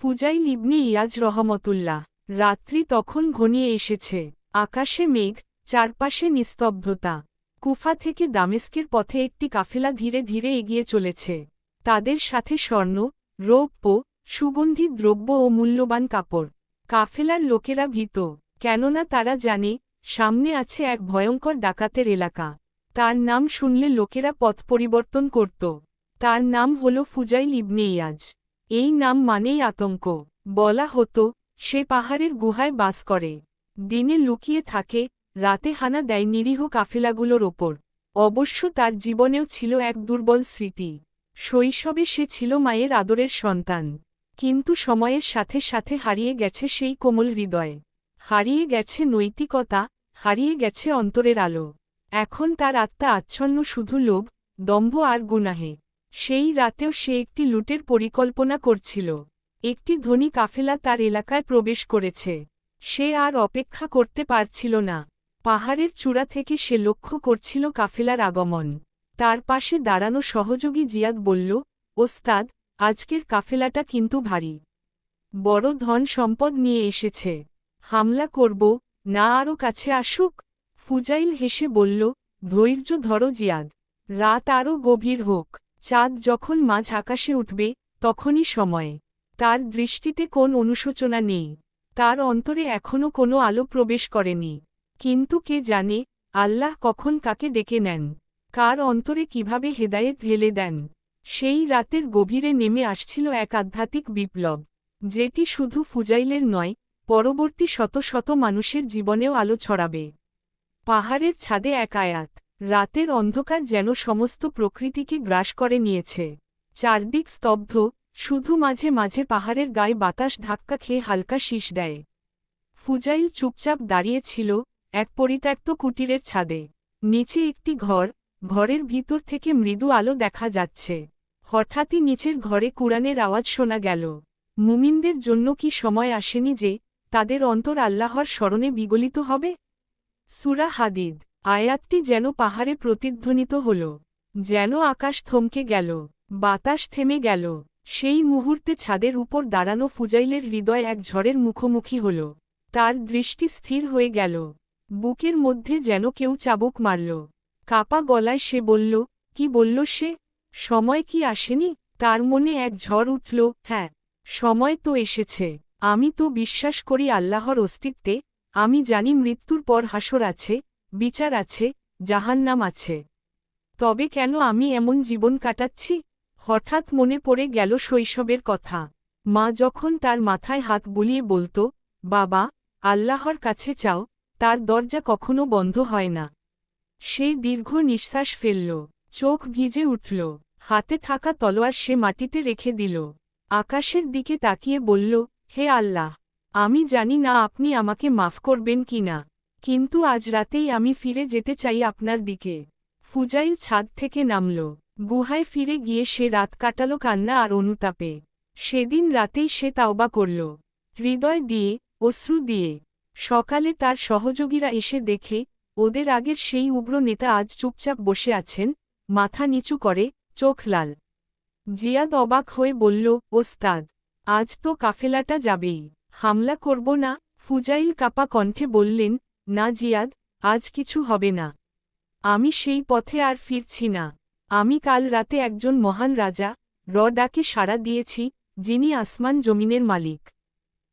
ফুজাইল ইবনি ইয়াজ রহমতুল্লাহ, রাত্রি তখন ঘনিয়ে এসেছে, আকাশে মেঘ, চারপাশে নিস্তব্ধতা, কুফা থেকে দামেস্কের পথে একটি কাফেলা ধীরে ধীরে এগিয়ে চলেছে, তাদের সাথে স্বর্ণ, রৌপ্য, সুগন্ধি দ্রব্য ও মূল্যবান কাপড়, কাফেলার লোকেরা ভীত, কেননা তারা জানে, সামনে আছে এক ভয়ঙ্কর ডাকাতের এলাকা, তার নাম শুনলে লোকেরা পথ পরিবর্তন করত, তার নাম হল ফুজাইল ইবনে ইয়াজ। এই নাম মানেই আতঙ্ক। বলা হতো, সে পাহাড়ের গুহায় বাস করে। দিনে লুকিয়ে থাকে, রাতে হানা দেয় নিরীহ কাফেলাগুলোর ওপর। অবশ্য তার জীবনেও ছিল এক দুর্বল স্মৃতি। শৈশবে সে ছিল মায়ের আদরের সন্তান। কিন্তু সময়ের সাথে সাথে হারিয়ে গেছে সেই কোমল হৃদয়। হারিয়ে গেছে নৈতিকতা, হারিয়ে গেছে অন্তরের আলো। এখন তার আত্মা আচ্ছন্ন শুধু লোভ, দম্ভ আর গুনাহে। সেই রাতেও সে একটি লুটের পরিকল্পনা করছিল। একটি ধনী কাফেলা তার এলাকায় প্রবেশ করেছে। সে আর অপেক্ষা করতে পারছিল না। পাহাড়ের চূড়া থেকে সে লক্ষ্য করছিল কাফেলার আগমন। তার পাশে দাঁড়ানো সহযোগী জিয়াদ বলল, ওস্তাদ, আজকের কাফেলাটা কিন্তু ভারী। বড় ধন সম্পদ নিয়ে এসেছে। হামলা করব, না আরও কাছে আসুক? ফুজাইল হেসে বলল, ধৈর্য ধরো জিয়াদ। রাত আরও গভীর হোক। চাঁদ যখন মাঝ আকাশে উঠবে, তখনই সময়ে। তার দৃষ্টিতে কোন অনুশোচনা নেই। তার অন্তরে এখনও কোনো আলো প্রবেশ করেনি। কিন্তু কে জানে, আল্লাহ কখন কাকে ডেকে নেন? কার অন্তরে কীভাবে হেদায়েত ঢেলে দেন? সেই রাতের গভীরে নেমে আসছিল এক আধ্যাত্মিক বিপ্লব, যেটি শুধু ফুজাইলের নয়, পরবর্তী শত শত মানুষের জীবনেও আলো ছড়াবে। পাহাড়ের ছাদে এক আয়াত। রাতের অন্ধকার যেন সমস্ত প্রকৃতিকে গ্রাস করে নিয়েছে। চারদিক স্তব্ধ, শুধু মাঝে মাঝে পাহাড়ের গায়ে বাতাস ধাক্কা খেয়ে হালকা শীষ দেয়। ফুজাইল চুপচাপ দাঁড়িয়েছিল এক পরিত্যক্ত কুটিরের ছাদে। নিচে একটি ঘর, ঘরের ভিতর থেকে মৃদু আলো দেখা যাচ্ছে। হঠাৎই নিচের ঘরে কুরআনের আওয়াজ শোনা গেল। মুমিনদের জন্য কি সময় আসেনি যে তাদের অন্তর আল্লাহর স্মরণে বিগলিত হবে? সুরা হাদিদ। আয়াতটি যেন পাহাড়ে প্রতিধ্বনিত হল, যেন আকাশ থমকে গেল, বাতাস থেমে গেল, সেই মুহূর্তে ছাদের উপর দাঁড়ানো ফুজাইলের হৃদয় এক ঝড়ের মুখোমুখি হল, তার দৃষ্টি স্থির হয়ে গেল, বুকের মধ্যে যেন কেউ চাবুক মারল, কাপা গলায় সে বলল, কি বলল সে? সময় কি আসেনি? তার মনে এক ঝড় উঠল হ্যাঁ সময় তো এসেছে, আমি তো বিশ্বাস করি আল্লাহর অস্তিত্বে, আমি জানি মৃত্যুর পর হাসর আছে বিচার আছে, জাহান্নাম আছে। তবে কেন আমি এমন জীবন কাটাচ্ছি? হঠাৎ মনে পড়ে গেল শৈশবের কথা। মা যখন তার মাথায় হাত বুলিয়ে বলতো, বাবা, আল্লাহর কাছে চাও, তার দরজা কখনো বন্ধ হয় না। সে দীর্ঘ নিঃশ্বাস ফেলল, চোখ ভিজে উঠল, হাতে থাকা তলোয়ার সে মাটিতে রেখে দিল। আকাশের দিকে তাকিয়ে বলল, হে আল্লাহ, আমি জানি না আপনি আমাকে মাফ করবেন কি না। কিন্তু আজ রাতেই আমি ফিরে যেতে চাই আপনার দিকে। ফুজাইল ছাদ থেকে নামল। গুহায় ফিরে গিয়ে সে রাত কাটালো কান্না আর অনুতাপে। সেদিন রাতেই সে তাওবা করল। হৃদয় দিয়ে, অশ্রু দিয়ে। সকালে তার সহযোগীরা এসে দেখে, ওদের আগের সেই উগ্র নেতা আজ চুপচাপ বসে আছেন, মাথা নিচু করে, চোখ লাল। জিয়াদ অবাক হয়ে বলল, ওস্তাদ, আজ তো কাফেলাটা যাবেই। হামলা করব না? ফুজাইল কাপা কণ্ঠে বললেন না জিয়াদ, আজ কিছু হবে না। আমি সেই পথে আর ফিরছি না। আমি কাল রাতে একজন মহান রাজা র ডাকে সাড়া দিয়েছি, যিনি আসমান জমিনের মালিক।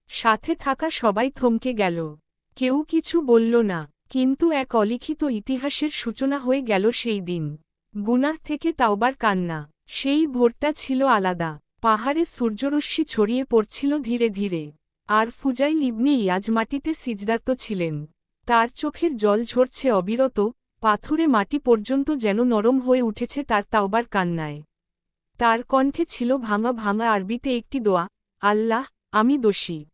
সাথে থাকা সবাই থমকে গেল। কেউ কিছু বলল না, কিন্তু এক অলিখিত ইতিহাসের সূচনা হয়ে গেল সেই দিন। গুনাহ থেকে তাওবার কান্না, সেই ভোরটা ছিল আলাদা। পাহাড়ে সূর্যরশ্মি ছড়িয়ে পড়ছিল ধীরে ধীরে। আর ফুজাইল ইবনে ইয়াজ মাটিতে সিজদাত্ত ছিলেন। তার চোখের জল ঝরছে অবিরত, পাথুরে মাটি পর্যন্ত যেন নরম হয়ে উঠেছে তার তাওবার কান্নায়। তার কণ্ঠে ছিল ভাঙা ভাঙা আরবিতে একটি দোয়া, আল্লাহ, আমি দোষী।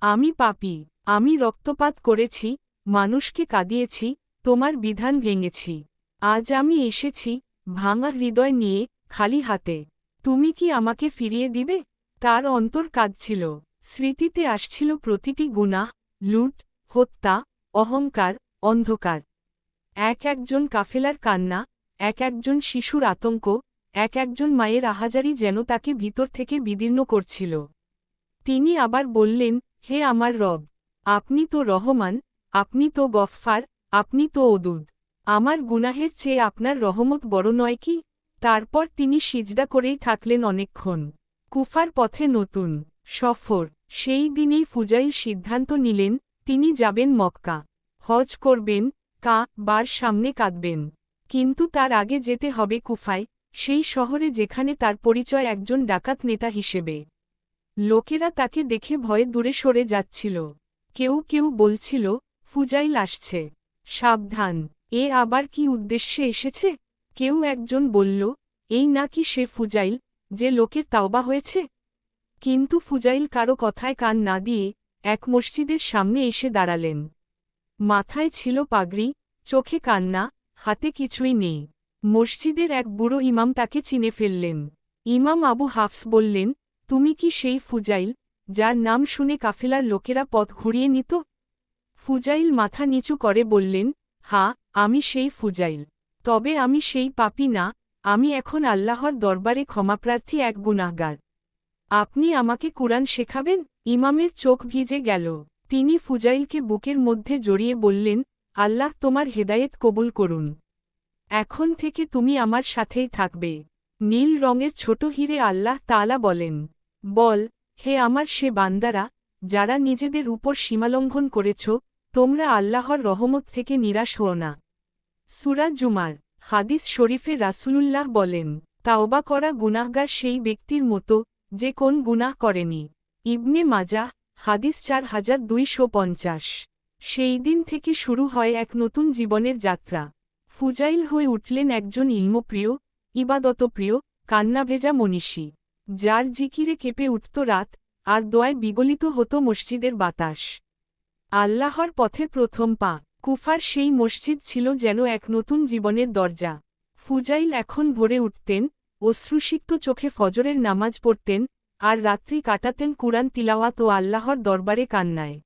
আমি পাপি। আমি রক্তপাত করেছি, মানুষকে কাঁদিয়েছি, তোমার বিধান ভেঙেছি। আজ আমি এসেছি, ভাঙা হৃদয় নিয়ে, খালি হাতে। তুমি কি আমাকে ফিরিয়ে দিবে? তার অন্তর কাঁদছিল। স্মৃতিতে আসছিল প্রতিটি গুনাহ, লুট, হত্যা অহংকার, অন্ধকার। এক একজন কাফেলার কান্না, এক একজন শিশুর আতঙ্ক, এক একজন মায়ের আহাজারি যেন তাকে ভিতর থেকে বিদীর্ণ করছিল। তিনি আবার বললেন, হে আমার রব, আপনি তো রহমান, আপনি তো গফফার, আপনি তো ওদুদ। আমার গুনাহের চেয়ে আপনার রহমত বড় নয় কি? তারপর তিনি সিজদা করেই থাকলেন অনেকক্ষণ। কুফার পথে নতুন সফর। সেই দিনেই ফুজাইল সিদ্ধান্ত নিলেন তিনি যাবেন মক্কা। হজ করবেন, কা, বার সামনে কাঁদবেন। কিন্তু তার আগে যেতে হবে কুফায়, সেই শহরে যেখানে তার পরিচয় একজন ডাকাত নেতা হিসেবে। লোকেরা তাকে দেখে ভয়ে দূরে সরে যাচ্ছিল। কেউ কেউ বলছিল, ফুজাইল আসছে। সাবধান। এ আবার কি উদ্দেশ্যে এসেছে? কেউ একজন বলল, এই নাকি সে ফুজাইল, যে লোকের তাওবা হয়েছে? কিন্তু ফুজাইল কারও কথায় কান না দিয়ে এক মসজিদের সামনে এসে দাঁড়ালেন। মাথায় ছিল পাগড়ি, চোখে কান্না, হাতে কিছুই নেই। মসজিদের এক বুড়ো ইমাম তাকে চিনে ফেললেন। ইমাম আবু হাফস বললেন, তুমি কি সেই ফুজাইল, যার নাম শুনে কাফেলার লোকেরা পথ ঘুরিয়ে নিত? ফুজাইল মাথা নিচু করে বললেন, হা, আমি সেই ফুজাইল। তবে আমি সেই পাপি না, আমি এখন আল্লাহর দরবারে ক্ষমাপ্রার্থী এক গুনাহগার। আপনি আমাকে কুরআন শেখাবেন? ইমামের চোখ ভিজে গেল। তিনি ফুজাইলকে বুকের মধ্যে জড়িয়ে বললেন, আল্লাহ তোমার হেদায়েত কবুল করুন। এখন থেকে তুমি আমার সাথেই থাকবে। নীল রঙের ছোট হিরে আল্লাহ তালা বলেন, বল, হে আমার সে বান্দারা, যারা নিজেদের উপর সীমালঙ্ঘন করেছ, তোমরা আল্লাহর রহমত থেকে নিরাশ হও না। সুরা জুমার হাদিস শরীফে রাসূলুল্লাহ বলেন, তাওবা করা গুনাহগার সেই ব্যক্তির মতো, যে কোন গুনাহ করেনি। ইবনে মাজা, হাদিস চার হাজার দুইশো পঞ্চাশ। সেই দিন থেকে শুরু হয় এক নতুন জীবনের যাত্রা। ফুজাইল হয়ে উঠলেন একজন ইলমপ্রিয়, ইবাদতপ্রিয়, কান্নাভেজা মনীষী। যার জিকিরে কেঁপে উঠত রাত, আর দোয়ায় বিগলিত হতো মসজিদের বাতাস। আল্লাহর পথের প্রথম পা, কুফার সেই মসজিদ ছিল যেন এক নতুন জীবনের দরজা। ফুজাইল এখন ভরে উঠতেন, অশ্রুসিক্ত চোখে ফজরের নামাজ পড়তেন আর রাত্রি কাটাতেন কুরআন তিলাওয়াত ও আল্লাহর দরবারে কান্নায়।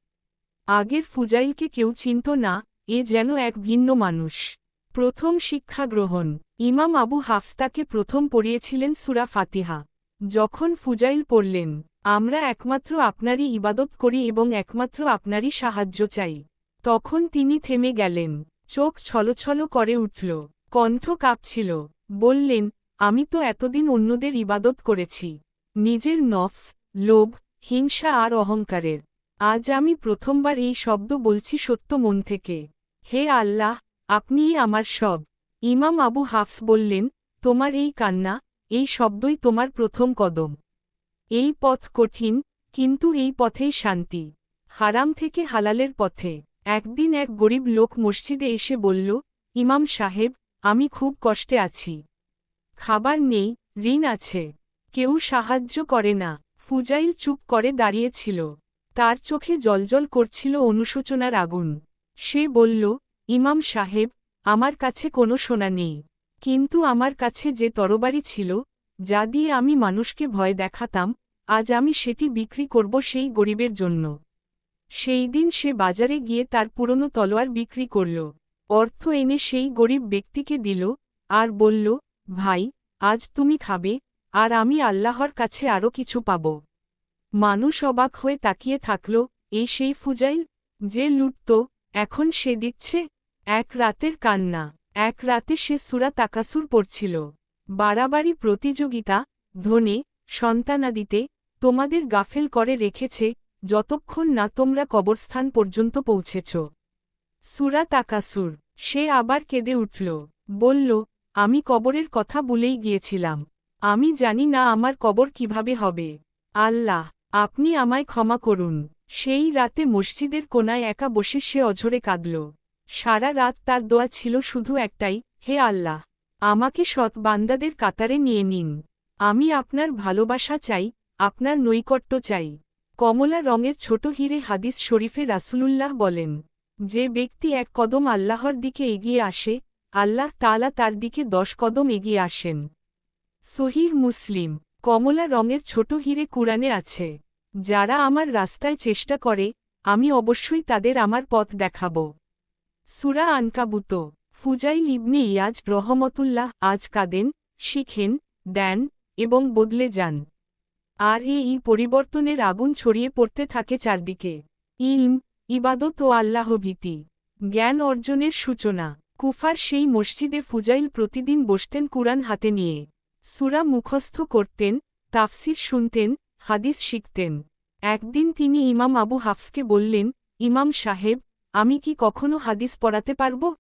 আগের ফুজাইলকে কেউ চিনত না, এ যেন এক ভিন্ন মানুষ। প্রথম শিক্ষা গ্রহণ। ইমাম আবু হাফস্তাকে প্রথম পড়িয়েছিলেন সুরা ফাতিহা। যখন ফুজাইল পড়লেন, আমরা একমাত্র আপনারই ইবাদত করি এবং একমাত্র আপনারই সাহায্য চাই। তখন তিনি থেমে গেলেন, চোখ ছলছল করে উঠল, কণ্ঠ কাঁপছিল, বললেন, আমি তো এতদিন অন্যদের ইবাদত করেছি। নিজের নফস, লোভ, হিংসা আর অহংকারের। আজ আমি প্রথমবার এই শব্দ বলছি সত্য মন থেকে। হে আল্লাহ, আপনিই আমার সব। ইমাম আবু হাফস বললেন, তোমার এই কান্না, এই শব্দই তোমার প্রথম কদম। এই পথ কঠিন, কিন্তু এই পথেই শান্তি। হারাম থেকে হালালের পথে। একদিন এক গরিব লোক মসজিদে এসে বলল, ইমাম সাহেব, আমি খুব কষ্টে আছি। খাবার নেই, ঋণ আছে। কেউ সাহায্য করে না। ফুজাইল চুপ করে দাঁড়িয়েছিল। তার চোখে জলজল করছিল অনুশোচনার আগুন। সে বলল, ইমাম সাহেব, আমার কাছে কোনো সোনা নেই। কিন্তু আমার কাছে যে তরবারি ছিল, যা দিয়ে আমি মানুষকে ভয় দেখাতাম, আজ আমি সেটি বিক্রি করব সেই গরিবের জন্য। সেই দিন সে বাজারে গিয়ে তার পুরনো তলোয়ার বিক্রি করল। অর্থ এনে সেই গরিব ব্যক্তিকে দিল আর বলল, ভাই, আজ তুমি খাবে আর আমি আল্লাহর কাছে আরও কিছু পাব। মানুষ অবাক হয়ে তাকিয়ে থাকল, এই সেই ফুজাইল, যে লুটত, এখন সে দিচ্ছে? এক রাতের কান্না। এক রাতে সে সুরা তাকাসুর পড়ছিল। বাড়াবাড়ি প্রতিযোগিতা, ধনে, সন্তানাদিতে তোমাদের গাফেল করে রেখেছে, যতক্ষণ না তোমরা কবরস্থান পর্যন্ত পৌঁছেছ। সুরা তাকাসুর। সে আবার কেঁদে উঠল। বলল, আমি কবরের কথা বলেই গিয়েছিলাম। আমি জানি না আমার কবর কীভাবে হবে। আল্লাহ, আপনি আমায় ক্ষমা করুন। সেই রাতে মসজিদের কোনায় একা বসে সে অঝরে কাঁদল। সারা রাত তার দোয়া ছিল শুধু একটাই, হে আল্লাহ, আমাকে সৎ বান্দাদের কাতারে নিয়ে নিন। আমি আপনার ভালোবাসা চাই, আপনার নৈকট্য চাই। কমলা রঙের ছোট হিরে হাদিস শরীফে রাসুলুল্লাহ বলেন, যে ব্যক্তি এক কদম আল্লাহর দিকে এগিয়ে আসে, আল্লাহ তালা তার দিকে দশ কদম এগিয়ে আসেন। সহিহ মুসলিম, কমলা রঙের ছোট হিরে কুরআনে আছে। যারা আমার রাস্তায় চেষ্টা করে, আমি অবশ্যই তাদের আমার পথ দেখাব। সুরা আনকাবুত, ফুজাইল ইবনে ইয়াজ রহমতুল্লাহ আজ কাদেন, শিখেন, দেন এবং বদলে যান। আর এই পরিবর্তনের আগুন ছড়িয়ে পড়তে থাকে চারদিকে। ইলম, ইবাদত ও আল্লাহভীতি জ্ঞান অর্জনের সূচনা। কুফার সেই মসজিদে ফুজাইল প্রতিদিন বসতেন কুরআন হাতে নিয়ে। সুরা মুখস্থ করতেন, তাফসির শুনতেন, হাদিস শিখতেন। একদিন তিনি ইমাম আবু হাফসকে বললেন, ইমাম সাহেব, আমি কি কখনো হাদিস পড়াতে পারব?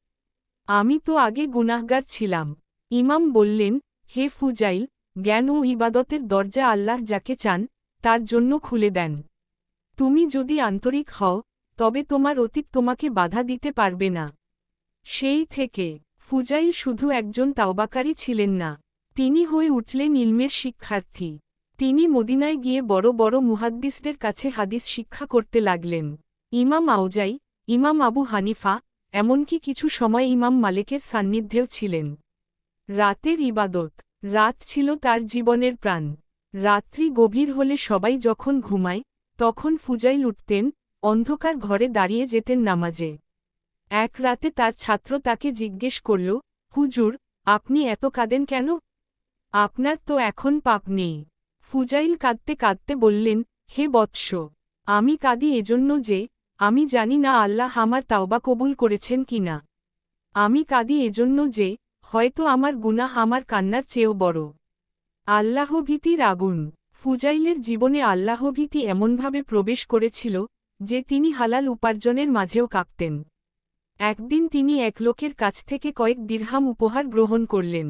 আমি তো আগে গুনাহগার ছিলাম। ইমাম বললেন, হে ফুজাইল, জ্ঞান ও ইবাদতের দরজা আল্লাহ যাকে চান, তার জন্য খুলে দেন। তুমি যদি আন্তরিক হও, তবে তোমার অতীত তোমাকে বাধা দিতে পারবে না। সেই থেকে ফুজাইল শুধু একজন তাওবাকারী ছিলেন না তিনি হয়ে উঠলেন ইলমের শিক্ষার্থী। তিনি মদিনায় গিয়ে বড় বড় মুহাদ্দিসদের কাছে হাদিস শিক্ষা করতে লাগলেন। ইমাম আউজাই ইমাম আবু হানিফা, এমনকি কিছু সময় ইমাম মালিকের সান্নিধ্যেও ছিলেন। রাতের ইবাদত, রাত ছিল তার জীবনের প্রাণ। রাত্রি গভীর হলে সবাই যখন ঘুমায়, তখন ফুজাইল উঠতেন, অন্ধকার ঘরে দাঁড়িয়ে যেতেন নামাজে। এক রাতে তার ছাত্র তাকে জিজ্ঞেস করল, হুজুর, আপনি এত কাঁদেন কেন? আপনার তো এখন পাপ নেই। ফুজাইল কাঁদতে কাঁদতে বললেন, হে বৎস, আমি কাঁদি এজন্য যে, আমি জানি না আল্লাহ আমার তাওবা কবুল করেছেন কিনা আমি কাঁদি এজন্য যে, হয়তো আমার গুনাহ আমার কান্নার চেয়েও বড়। আল্লাহভীতির আগুন ফুজাইলের জীবনে আল্লাহভীতি এমনভাবে প্রবেশ করেছিল, যে তিনি হালাল উপার্জনের মাঝেও কাঁপতেন। একদিন তিনি এক লোকের কাছ থেকে কয়েক দীর্হাম উপহার গ্রহণ করলেন।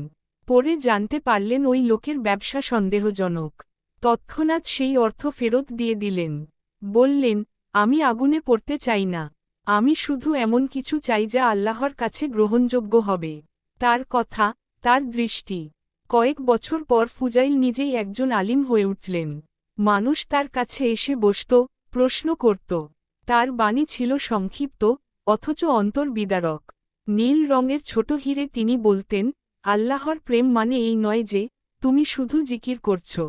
পরে জানতে পারলেন ওই লোকের ব্যবসা সন্দেহজনক। তৎক্ষণাৎ সেই অর্থ ফেরত দিয়ে দিলেন। বললেন, আমি আগুনে পড়তে চাই না। আমি শুধু এমন কিছু চাই যা আল্লাহর কাছে গ্রহণযোগ্য হবে। তার কথা, তার দৃষ্টি। কয়েক বছর পর ফুজাইল নিজেই একজন আলিম হয়ে উঠলেন। মানুষ তার কাছে এসে বসত, প্রশ্ন করত। তার বাণী ছিল সংক্ষিপ্ত, অথচ অন্তর বিদারক নীল রঙের ছোট হিরে তিনি বলতেন আল্লাহর প্রেম মানে এই নয় যে, তুমি শুধু জিকির করছ।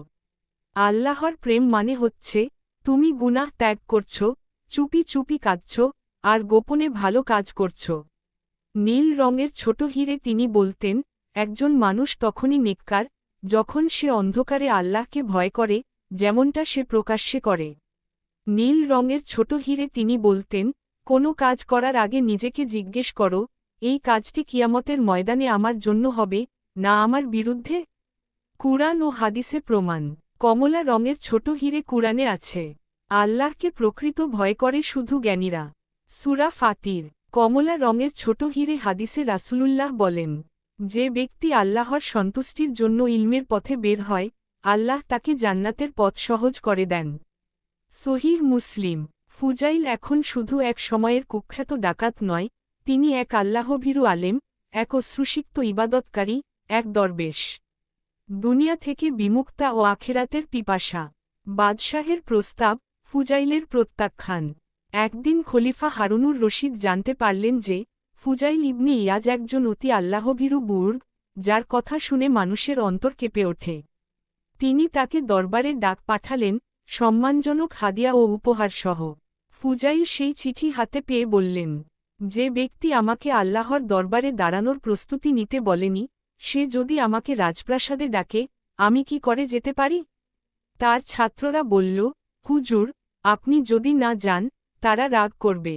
আল্লাহর প্রেম মানে হচ্ছে, তুমি গুনাহ ত্যাগ করছ, চুপি চুপি কাঁদছ, আর গোপনে ভালো কাজ করছ। নীল রঙের ছোট হিরে তিনি বলতেন, একজন মানুষ তখনই নেককার, যখন সে অন্ধকারে আল্লাহকে ভয় করে, যেমনটা সে প্রকাশ্যে করে। নীল রঙের ছোট হিরে তিনি বলতেন, কোনো কাজ করার আগে নিজেকে জিজ্ঞেস করো এই কাজটি কিয়ামতের ময়দানে আমার জন্য হবে, না আমার বিরুদ্ধে? কুরআন ও হাদিসে প্রমাণ। কমলা রঙের ছোট হিরে কুরআনে আছে। আল্লাহকে প্রকৃত ভয় করে শুধু জ্ঞানীরা। সুরা ফাতির। কমলা রঙের ছোট হিরে হাদিসে রাসুলুল্লাহ বলেন, যে ব্যক্তি আল্লাহর সন্তুষ্টির জন্য ইলমের পথে বের হয়, আল্লাহ তাকে জান্নাতের পথ সহজ করে দেন। সহিহ মুসলিম। ফুজাইল এখন শুধু এক সময়ের কুখ্যাত ডাকাত নয় তিনি এক আল্লাহভীরু আলেম, এক অশ্রুসিক্ত ইবাদতকারী, এক দরবেশ। দুনিয়া থেকে বিমুক্তা ও আখেরাতের পিপাসা। বাদশাহের প্রস্তাব, ফুজাইলের প্রত্যাখ্যান। একদিন খলিফা হারুনুর রশিদ জানতে পারলেন যে, ফুজাইল ইবনে ইয়াজ একজন অতি আল্লাহভীরু বুর্গ, যার কথা শুনে মানুষের অন্তর কেঁপে ওঠে। তিনি তাকে দরবারে ডাক পাঠালেন, সম্মানজনক হাদিয়া ও উপহারসহ। ফুজাইল সেই চিঠি হাতে পেয়ে বললেন যে ব্যক্তি আমাকে আল্লাহর দরবারে দাঁড়ানোর প্রস্তুতি নিতে বলেনি, সে যদি আমাকে রাজপ্রাসাদে ডাকে, আমি কি করে যেতে পারি? তার ছাত্ররা বলল, হুজুর, আপনি যদি না যান, তারা রাগ করবে।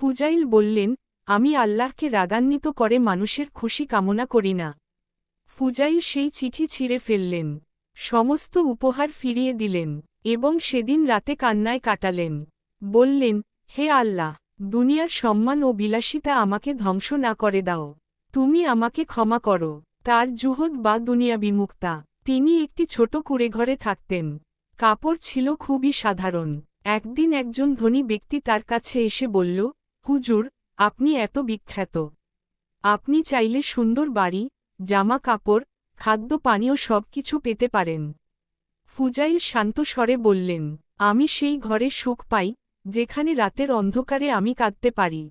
ফুজাইল বললেন, আমি আল্লাহকে রাগান্বিত করে মানুষের খুশি কামনা করি না। ফুজাইল সেই চিঠি ছিঁড়ে ফেললেন, সমস্ত উপহার ফিরিয়ে দিলেন এবং সেদিন রাতে কান্নায় কাটালেন। বললেন, হে আল্লাহ দুনিয়ার সম্মান ও বিলাসিতা আমাকে ধ্বংস না করে দাও। তুমি আমাকে ক্ষমা করো। তার জুহদ বা দুনিয়া বিমুক্তা তিনি একটি ছোট কুড়েঘরে থাকতেন। কাপড় ছিল খুবই সাধারণ। একদিন একজন ধনী ব্যক্তি তার কাছে এসে বলল, হুজুর, আপনি এত বিখ্যাত। আপনি চাইলে সুন্দর বাড়ি, জামা কাপড়, খাদ্য, পানীয় সব কিছু পেতে পারেন ফুজাইল শান্ত স্বরে বললেন, আমি সেই ঘরে সুখ পাই যেখানে রাতের অন্ধকারে আমি কাঁদতে পারি।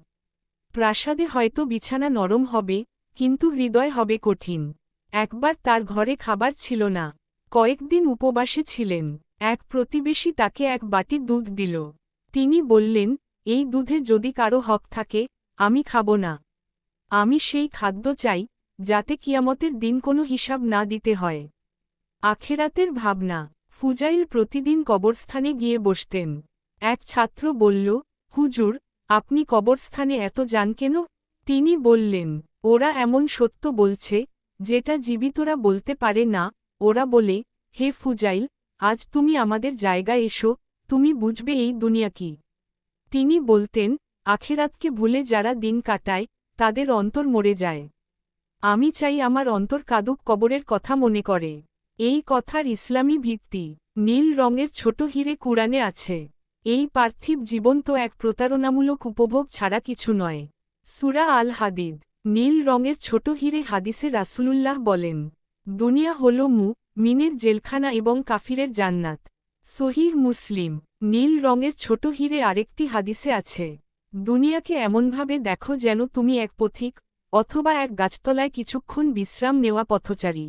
প্রাসাদে হয়তো বিছানা নরম হবে, কিন্তু হৃদয় হবে কঠিন। একবার তার ঘরে খাবার ছিল না। কয়েকদিন উপবাসে ছিলেন। এক প্রতিবেশী তাকে এক বাটি দুধ দিল। তিনি বললেন, এই দুধে যদি কারও হক থাকে, আমি খাব না। আমি সেই খাদ্য চাই, যাতে কিয়ামতের দিন কোনো হিসাব না দিতে হয়। আখেরাতের ভাবনা। ফুজাইল প্রতিদিন কবরস্থানে গিয়ে বসতেন। এক ছাত্র বলল, হুজুর, আপনি কবরস্থানে এত যান কেন? তিনি বললেন, ওরা এমন সত্য বলছে, যেটা জীবিতরা বলতে পারে না। ওরা বলে, হে ফুজাইল, আজ তুমি আমাদের জায়গায় এসো, তুমি বুঝবে এই দুনিয়া কি তিনি বলতেন, আখেরাতকে ভুলে যারা দিন কাটায়, তাদের অন্তর মরে যায়। আমি চাই আমার অন্তর কাদুক কবরের কথা মনে করে। এই কথার ইসলামী ভিত্তি নীল রঙের ছোট হিরে কুরআনে আছে। এই পার্থিব জীবন তো এক প্রতারণামূলক উপভোগ ছাড়া কিছু নয়। সুরা আল হাদিদ, নীল রঙের ছোট হিরে হাদিসে রাসূলুল্লাহ বলেন, দুনিয়া হল মু মিনের জেলখানা এবং কাফিরের জান্নাত। সহিহ মুসলিম, নীল রঙের ছোট হিরে আরেকটি হাদিসে আছে, দুনিয়াকে এমনভাবে দেখো যেন তুমি এক পথিক অথবা এক গাছতলায় কিছুক্ষণ বিশ্রাম নেওয়া পথচারী।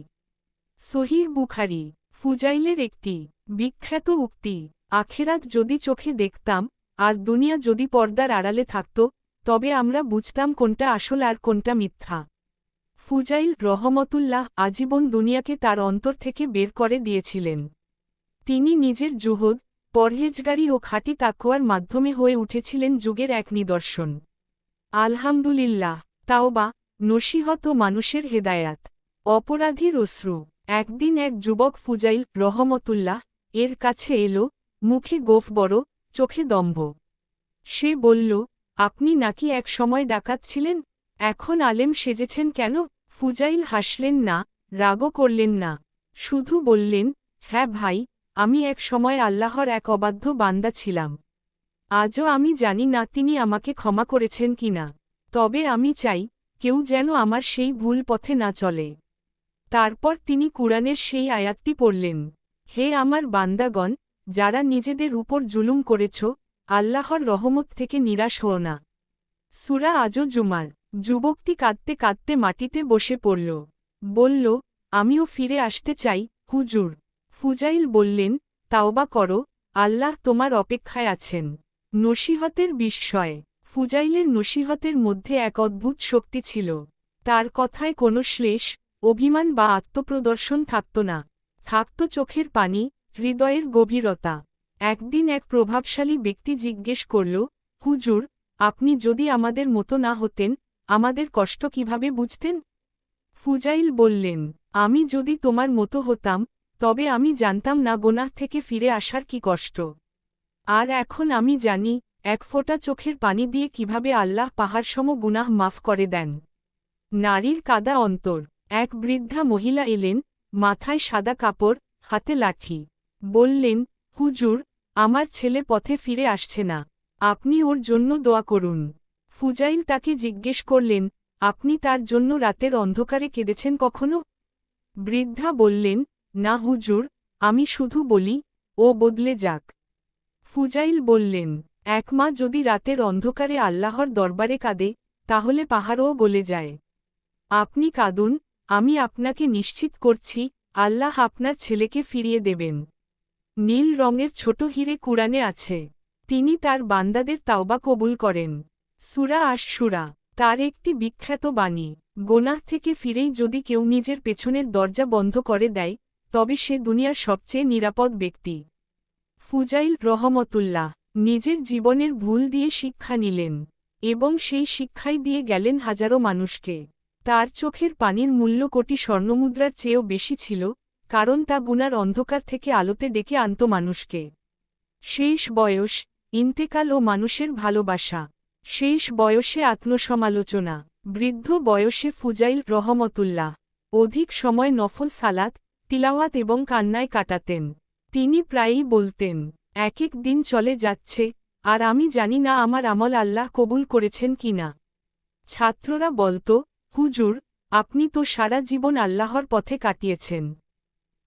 সহিহ বুখারি, ফুজাইলের একটি বিখ্যাত উক্তি আখেরাত যদি চোখে দেখতাম, আর দুনিয়া যদি পর্দার আড়ালে থাকত, তবে আমরা বুঝতাম কোনটা আসল আর কোনটা মিথ্যা। ফুজাইল রহমতুল্লাহ আজীবন দুনিয়াকে তার অন্তর থেকে বের করে দিয়েছিলেন। তিনি নিজের জুহদ, পরহেজগারি ও খাঁটি তাকোয়ার মাধ্যমে হয়ে উঠেছিলেন যুগের এক নিদর্শন। আলহামদুলিল্লাহ, তাওবা, নসিহত ও মানুষের হেদায়াত। অপরাধীর অশ্রু। একদিন এক যুবক ফুজাইল রহমতুল্লাহ এর কাছে এলো মুখে গোফ বড়, চোখে দম্ভ। সে বলল, আপনি নাকি এক সময় ডাকাত ছিলেন? এখন আলেম সেজেছেন কেন? ফুজাইল হাসলেন না, রাগও করলেন না। শুধু বললেন হ্যাঁ ভাই, আমি এক সময় আল্লাহর এক অবাধ্য বান্দা ছিলাম। আজও আমি জানি না তিনি আমাকে ক্ষমা করেছেন কিনা তবে আমি চাই, কেউ যেন আমার সেই ভুল পথে না চলে। তারপর তিনি কুরআনের সেই আয়াতটি পড়লেন, হে আমার বান্দাগণ যারা নিজেদের উপর জুলুম করেছ, আল্লাহর রহমত থেকে নিরাশ হও না। সুরা আজও জুমার যুবকটি কাঁদতে কাঁদতে মাটিতে বসে পড়ল। বলল, আমিও ফিরে আসতে চাই, হুজুর। ফুজাইল বললেন, তাওবা করো, আল্লাহ তোমার অপেক্ষায় আছেন। নসিহতের বিস্ময়। ফুজাইলের নসিহতের মধ্যে এক অদ্ভুত শক্তি ছিল। তার কথায় কোনো শ্লেষ, অভিমান বা আত্মপ্রদর্শন থাকত না। থাকত চোখের পানি হৃদয়ের গভীরতা। একদিন এক প্রভাবশালী ব্যক্তি জিজ্ঞেস করল, হুজুর, আপনি যদি আমাদের মতো না হতেন, আমাদের কষ্ট কীভাবে বুঝতেন? ফুজাইল বললেন, আমি যদি তোমার মতো হতাম, তবে আমি জানতাম না গোনাহ থেকে ফিরে আসার কি কষ্ট। আর এখন আমি জানি, এক ফোঁটা চোখের পানি দিয়ে কীভাবে আল্লাহ পাহাড়সম গুনাহ মাফ করে দেন। নারীর কাদা অন্তর। এক বৃদ্ধা মহিলা এলেন, মাথায় সাদা কাপড়, হাতে লাঠি। বললেন, হুজুর, আমার ছেলে পথে ফিরে আসছে না। আপনি ওর জন্য দোয়া করুন। ফুজাইল তাকে জিজ্ঞেস করলেন, আপনি তার জন্য রাতের অন্ধকারে কেঁদেছেন কখনো? বৃদ্ধা বললেন, না হুজুর, আমি শুধু বলি, ও বদলে যাক। ফুজাইল বললেন, এক মা যদি রাতের অন্ধকারে আল্লাহর দরবারে কাঁদে, তাহলে পাহাড়ও গলে যায়। আপনি কাঁদুন, আমি আপনাকে নিশ্চিত করছি, আল্লাহ আপনার ছেলেকে ফিরিয়ে দেবেন। নীল রঙের ছোট হিরে কুরআনে আছে। তিনি তার বান্দাদের তাওবা কবুল করেন। সুরা আশুরা তার একটি বিখ্যাত বাণী, গোনাহ থেকে ফিরেই যদি কেউ নিজের পেছনের দরজা বন্ধ করে দেয়, তবে সে দুনিয়ার সবচেয়ে নিরাপদ ব্যক্তি। ফুজাইল রহমতুল্লাহ, নিজের জীবনের ভুল দিয়ে শিক্ষা নিলেন, এবং সেই শিক্ষাই দিয়ে গেলেন হাজারো মানুষকে। তার চোখের পানির মূল্য কোটি স্বর্ণমুদ্রার চেয়েও বেশি ছিল কারণ তা গুনার অন্ধকার থেকে আলোতে ডেকে আনত মানুষকে। শেষ বয়স, ইন্তেকাল ও মানুষের ভালোবাসা। শেষ বয়সে আত্মসমালোচনা। বৃদ্ধ বয়সে ফুজাইল রহমতুল্লাহ। অধিক সময় নফল সালাত, তিলাওয়াত এবং কান্নায় কাটাতেন। তিনি প্রায়ই বলতেন, এক এক দিন চলে যাচ্ছে, আর আমি জানি না আমার আমল আল্লাহ কবুল করেছেন কিনা ছাত্ররা বলত, হুজুর, আপনি তো সারা জীবন আল্লাহর পথে কাটিয়েছেন।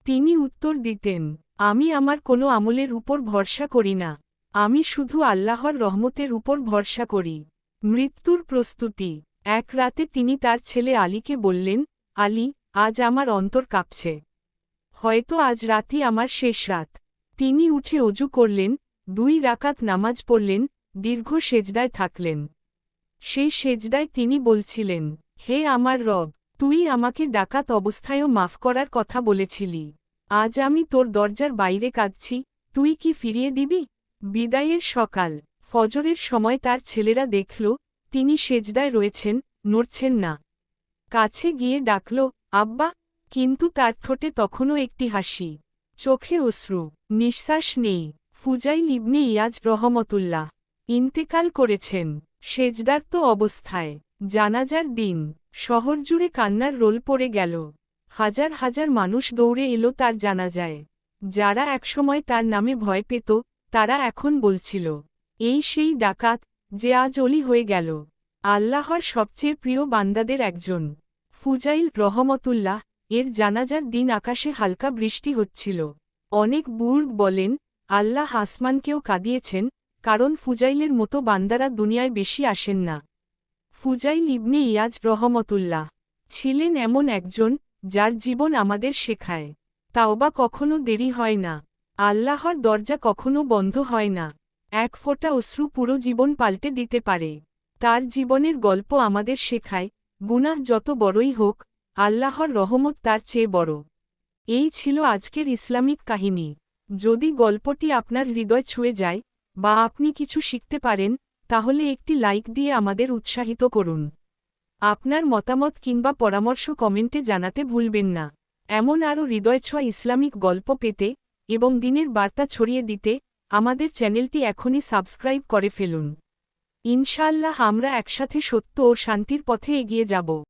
তিনি উত্তর দিতেন, আমি আমার কোনো আমলের উপর ভরসা করি না। আমি শুধু আল্লাহর রহমতের উপর ভরসা করি। মৃত্যুর প্রস্তুতি। এক রাতে তিনি তার ছেলে আলীকে বললেন, আলী, আজ আমার অন্তর কাঁপছে। হয়তো আজ রাতই আমার শেষ রাত। তিনি উঠে অজু করলেন, দুই রাকাত নামাজ পড়লেন, দীর্ঘ সেজদায় থাকলেন। সেই সেজদায় তিনি বলছিলেন, হে আমার রব তুই আমাকে ডাকাত অবস্থায়ও মাফ করার কথা বলেছিলি। আজ আমি তোর দরজার বাইরে কাঁদছি, তুই কি ফিরিয়ে দিবি? বিদায়ের সকাল, ফজরের সময় তার ছেলেরা দেখল, তিনি সেজদায় রয়েছেন, নড়ছেন না। কাছে গিয়ে ডাকল, আব্বা, কিন্তু তার ঠোঁটে তখনও একটি হাসি। চোখে অশ্রু, নিঃশ্বাস নেই, ফুজাইল ইবনে ইয়াজ রহমতুল্লাহ, ইন্তেকাল করেছেন, সেজদার তো অবস্থায়, জানাজার দিন। শহর জুড়ে কান্নার রোল পড়ে গেল। হাজার হাজার মানুষ দৌড়ে এলো তার জানাজায় যারা একসময় তার নামে ভয় পেত, তারা এখন বলছিল, এই সেই ডাকাত, যে আজ অলি হয়ে গেল। আল্লাহর সবচেয়ে প্রিয় বান্দাদের একজন। ফুজাইল রহমতুল্লাহ, এর জানাজার দিন আকাশে হালকা বৃষ্টি হচ্ছিল। অনেক বুর্গ বলেন, আল্লাহ আসমানকেও কাঁদিয়েছেন, কারণ ফুজাইলের মতো বান্দারা দুনিয়ায় বেশি আসেন না। ফুজাইল ইবনে ইয়াজ রহমতুল্লাহ। ছিলেন এমন একজন, যার জীবন আমাদের শেখায়। তাওবা কখনো দেরি হয় না। আল্লাহর দরজা কখনো বন্ধ হয় না। এক ফোঁটা অশ্রু পুরো জীবন পাল্টে দিতে পারে। তার জীবনের গল্প আমাদের শেখায়, গুনাহ যত বড়ই হোক, আল্লাহর রহমত তার চেয়ে বড়। এই ছিল আজকের ইসলামিক কাহিনী। যদি গল্পটি আপনার হৃদয় ছুঁয়ে যায়, বা আপনি কিছু শিখতে পারেন তাহলে একটি লাইক দিয়ে আমাদের উৎসাহিত করুন। আপনার মতামত কিংবা পরামর্শ কমেন্টে জানাতে ভুলবেন না। এমন আরও হৃদয়ছোঁয়া ইসলামিক গল্প পেতে এবং দিনের বার্তা ছড়িয়ে দিতে আমাদের চ্যানেলটি এখনই সাবস্ক্রাইব করে ফেলুন। ইনশাল্লাহ আমরা একসাথে সত্য ও শান্তির পথে এগিয়ে যাব।